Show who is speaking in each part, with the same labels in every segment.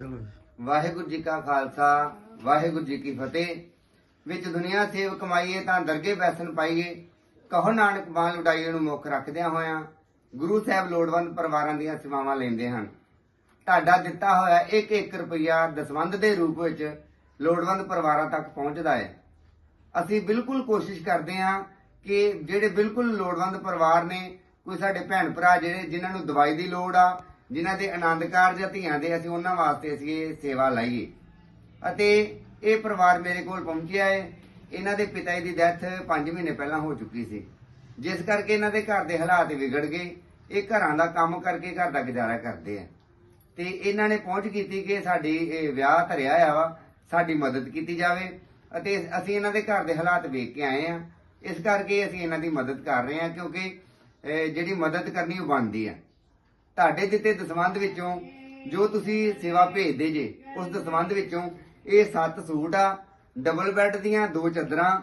Speaker 1: ਵਾਹਿਗੁਰੂ ਜੀ ਕਾ ਖਾਲਸਾ, ਵਾਹਿਗੁਰੂ ਜੀ ਕੀ ਫਤਿਹ। ਵਿੱਚ ਦੁਨੀਆ ਸੇਵ ਕਮਾਈਏ ਤਾਂ ਦਰਗੇ ਬੈਸਨ ਪਾਈਏ। ਕਹੋ ਨਾਨਕ ਬਾਣ ਲੁਟਾਈਏ ਨੂੰ ਮੁੱਖ ਰੱਖਦਿਆਂ ਹੋਇਆਂ, ਗੁਰੂ ਸਾਹਿਬ ਲੋੜਵੰਦ ਪਰਿਵਾਰਾਂ ਦੀਆਂ ਸੇਵਾਵਾਂ ਲੈਂਦੇ ਹਨ। ਤੁਹਾਡਾ ਦਿੱਤਾ ਹੋਇਆ 1-1 ਰੁਪਇਆ ਦਸਵੰਧ ਦੇ ਰੂਪ ਵਿੱਚ ਲੋੜਵੰਦ ਪਰਿਵਾਰਾਂ ਤੱਕ ਪਹੁੰਚਦਾ ਹੈ। ਅਸੀਂ ਬਿਲਕੁਲ ਕੋਸ਼ਿਸ਼ ਕਰਦੇ ਹਾਂ ਕਿ ਜਿਹੜੇ ਬਿਲਕੁਲ ਲੋੜਵੰਦ ਪਰਿਵਾਰ ਨੇ, ਕੋਈ ਸਾਡੇ ਭੈਣ ਭਰਾ ਜਿਹੜੇ ਜਿਨ੍ਹਾਂ ਨੂੰ ਦਵਾਈ ਦੀ ਲੋੜ ਆ ਜਿਨ੍ਹਾਂ ਦੇ ਆਨੰਦ ਕਾਰਜ ਜਾਂ ਧੀਆਂ ਦੇ, ਅਸੀਂ ਉਹਨਾਂ ਵਾਸਤੇ ਅਸੀਂ ਇਹ ਸੇਵਾ ਲਾਈਏ। ਅਤੇ ਇਹ ਪਰਿਵਾਰ ਮੇਰੇ ਕੋਲ ਪਹੁੰਚਿਆ ਹੈ ਇਹਨਾਂ ਦੇ ਪਿਤਾ ਜੀ ਦੀ ਡੈਥ 5 ਮਹੀਨੇ ਪਹਿਲਾਂ ਹੋ ਚੁੱਕੀ ਸੀ। ਜਿਸ ਕਰਕੇ ਇਹਨਾਂ ਦੇ ਘਰ ਦੇ ਹਾਲਾਤ ਵਿਗੜ ਗਏ। ਇਹ ਘਰਾਂ ਦਾ ਕੰਮ ਕਰਕੇ ਘਰ ਦਾ ਗੁਜ਼ਾਰਾ ਕਰਦੇ ਆ। ਤੇ ਇਹਨਾਂ ਨੇ ਪਹੁੰਚ ਕੀਤੀ ਕਿ ਸਾਡੀ ਇਹ ਵਿਆਹ ਧਰਿਆ ਆ ਵਾ, ਸਾਡੀ ਮਦਦ ਕੀਤੀ ਜਾਵੇ। ਅਤੇ ਅਸੀਂ ਇਹਨਾਂ ਦੇ ਘਰ ਦੇ ਹਾਲਾਤ ਵੇਖ ਕੇ ਆਏ ਆ। ਇਸ ਕਰਕੇ ਅਸੀਂ ਇਹਨਾਂ ਦੀ ਮਦਦ ਕਰ ਰਹੇ ਹਾਂ ਕਿਉਂਕਿ ਜਿਹੜੀ ਮਦਦ ਕਰਨੀ ਉਹ ਬਣਦੀ ਆ। ਤੁਹਾਡੇ ਦਿੱਤੇ ਦਸਵੰਧ ਵਿੱਚੋਂ ਜੋ ਤੁਸੀਂ ਸੇਵਾ ਭੇਜਦੇ ਜੇ, ਉਸ ਦਸਵੰਧ ਵਿੱਚੋਂ ਇਹ ਸੱਤ ਸੂਟ ਆ ਡਬਲ ਬੈੱਡ ਦੀਆਂ ਦੋ ਚਾਦਰਾਂ,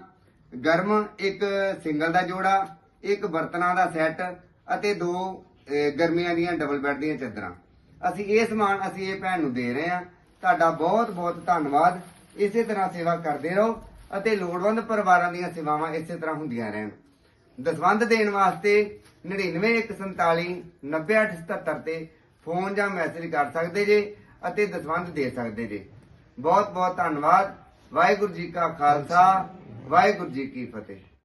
Speaker 1: ਗਰਮ ਇੱਕ ਸਿੰਗਲ ਦਾ ਜੋੜਾ, ਇੱਕ ਬਰਤਨਾਂ ਦਾ ਸੈੱਟ ਅਤੇ ਦੋ ਗਰਮੀਆਂ ਦੀਆਂ ਡਬਲ ਬੈੱਡ ਦੀਆਂ ਚਾਦਰਾਂ। ਅਸੀਂ ਇਹ ਸਮਾਨ ਅਸੀਂ ਇਹ ਭੈਣ ਨੂੰ ਦੇ ਰਹੇ ਹਾਂ। ਤੁਹਾਡਾ ਬਹੁਤ ਬਹੁਤ ਧੰਨਵਾਦ। ਇਸੇ ਤਰ੍ਹਾਂ ਸੇਵਾ ਕਰਦੇ ਰਹੋ ਅਤੇ ਲੋੜਵੰਦ ਪਰਿਵਾਰਾਂ ਦੀਆਂ ਸੇਵਾਵਾਂ ਇਸੇ ਤਰ੍ਹਾਂ ਹੁੰਦੀਆਂ ਰਹਿਣ। ਦਸਵੰਧ ਦੇਣ ਵਾਸਤੇ 99147 90877 ਤੇ ਫੋਨ ਜਾਂ ਮੈਸੇਜ ਕਰ ਸਕਦੇ ਜੇ ਅਤੇ ਦਸਵੰਧ ਦੇ ਸਕਦੇ ਜੇ। ਬਹੁਤ ਬਹੁਤ ਧੰਨਵਾਦ। ਵਾਹਿਗੁਰੂ ਜੀ ਕਾ ਖਾਲਸਾ, ਵਾਹਿਗੁਰੂ ਜੀ ਕੀ ਫਤਿਹ।